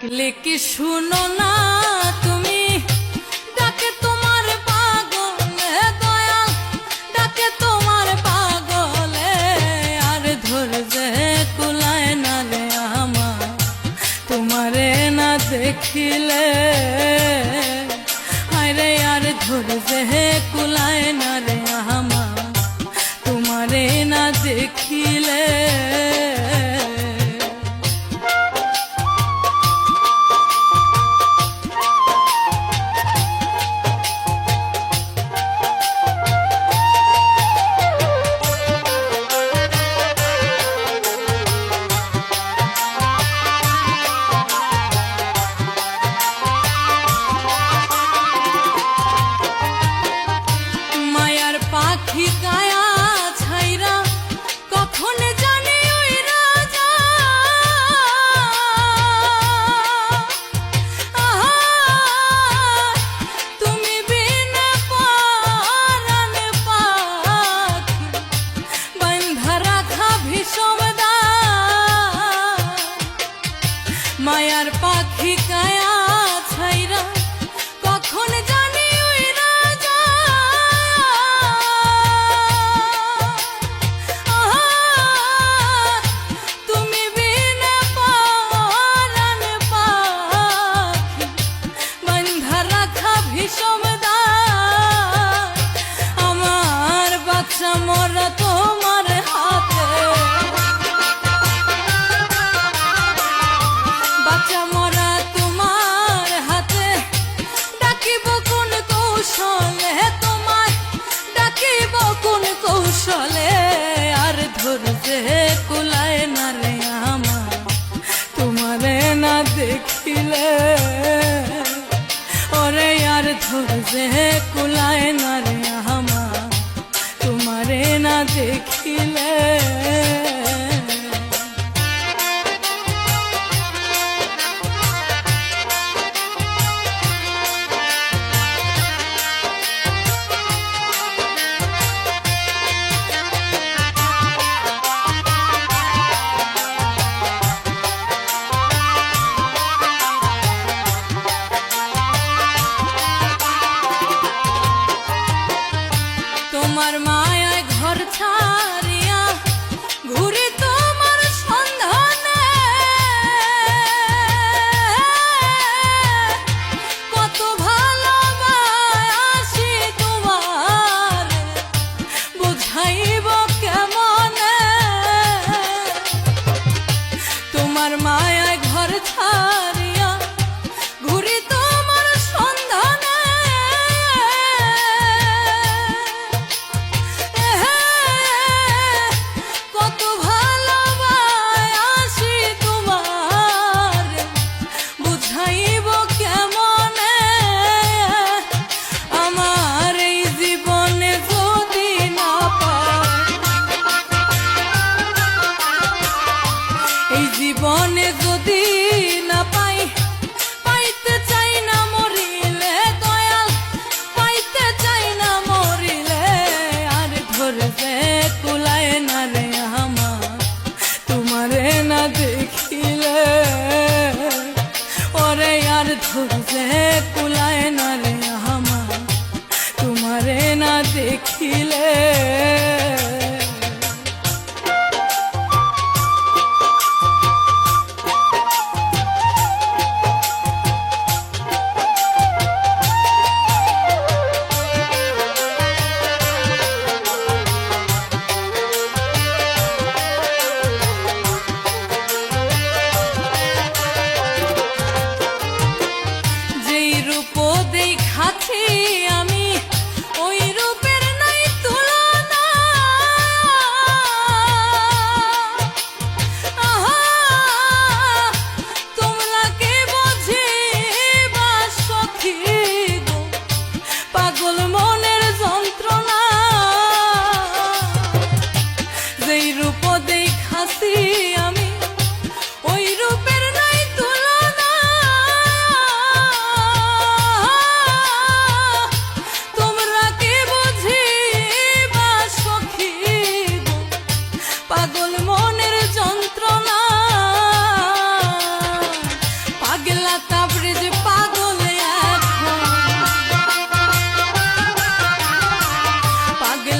ডাকলে কি শুনো না তুমি? ডাকে তোমার পাগলে দয়া ডাকে তোমার পাগলে আর ধরবে কুলায় না রে আমার। তোমারে না দেখিলে আরে আর ধরবে কুলায় না রে আমার। তোমারে না দেখিলে বিষম মায়ার পাখি কায়া দিলে। ওরে আর ধরে tar পাথর যে কুলায় না রে আমার তোমারে না দেখিলে here.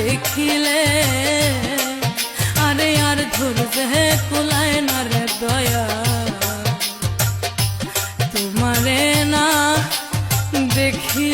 দেখিলে। আরে আর ধরবে কুলায় না রে দয়া। তোমারে না দেখি